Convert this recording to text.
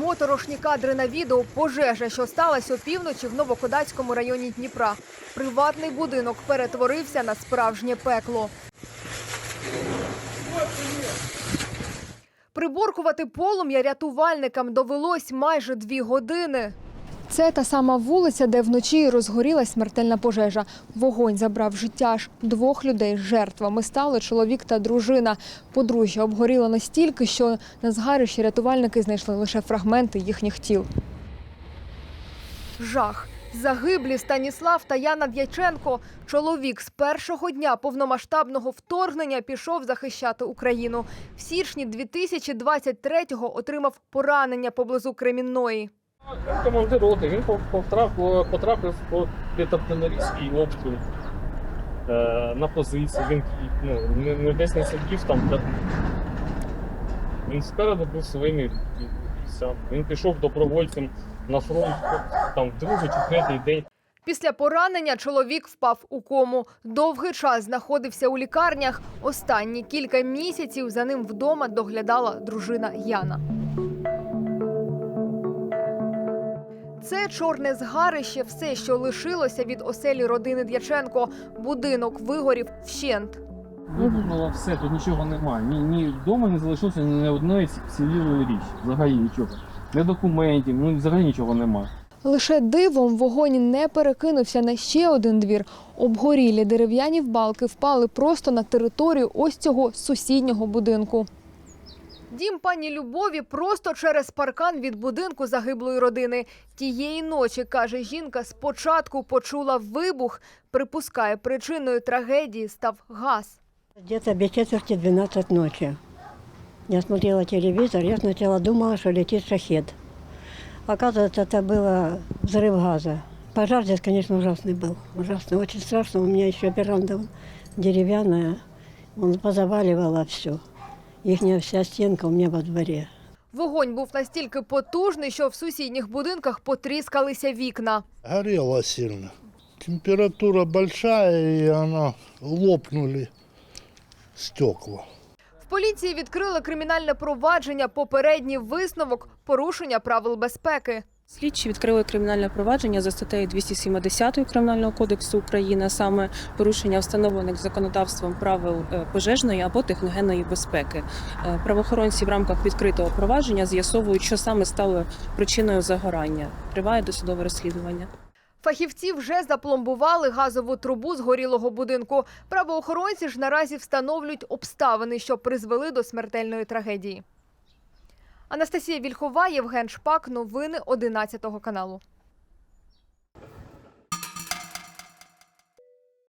Моторошні кадри на відео пожежа, що сталася опівночі в Новокодацькому районі Дніпра. Приватний будинок перетворився на справжнє пекло. Приборкувати полум'я рятувальникам довелось майже дві години. Це та сама вулиця, де вночі розгорілась смертельна пожежа. Вогонь забрав життя ж двох людей. Жертвами стали чоловік та дружина. Подружжя обгоріло настільки, що на згарищі рятувальники знайшли лише фрагменти їхніх тіл. Жах. Загиблі Станіслав та Яна Дяченко. Чоловік з першого дня повномасштабного вторгнення пішов захищати Україну. В січні 2023-го отримав поранення поблизу Кремінної. Командир роти, він потрапив, під артилерійський обстріл е, на позиції. Він ну, не, десь не сидів там. Він спереду був своїми. Він пішов добровольцем на фронт там другий чи третій день. Після поранення чоловік впав у кому. Довгий час знаходився у лікарнях. Останні кілька місяців за ним вдома доглядала дружина Яна. Це чорне згарище, все, що лишилося від оселі родини Дяченко. Будинок вигорів вщент. Вибухнуло все, тут нічого немає. Ні, ні вдома не залишилося ні одної цілілої річ. Взагалі нічого. Не документів, ну взагалі нічого немає. Лише дивом вогонь не перекинувся на ще один двір. Обгорілі дерев'яні балки впали просто на територію ось цього сусіднього будинку. Дім пані Любові просто через паркан від будинку загиблої родини. Тієї ночі, каже жінка, спочатку почула вибух. Припускає, причиною трагедії став газ. Где-то без четверти 12 ночи. Я смотрела телевизор, я сначала думала, что летит шахет. Оказывается, это был взрыв газа. Пожар здесь, конечно, ужасный был. Ужасный, очень страшно. У меня еще веранда вон деревянная. Он позаваливало все. Ихняя вся стінка у мене во дворі. Вогонь був настільки потужний, що в сусідніх будинках потріскалися вікна. Горіло сильно. Температура большая, і вона лопнули стекла. В поліції відкрили кримінальне провадження. Попередній висновок порушення правил безпеки. Слідчі відкрили кримінальне провадження за статтею 270 Кримінального кодексу України, саме порушення встановлених законодавством правил е, пожежної або техногенної безпеки. Е, Правоохоронці в рамках відкритого провадження з'ясовують, що саме стало причиною загорання. Триває досудове розслідування. Фахівці вже запломбували газову трубу згорілого будинку. Правоохоронці ж наразі встановлюють обставини, що призвели до смертельної трагедії. Анастасія Вільхова, Євген Шпак. Новини 11 каналу.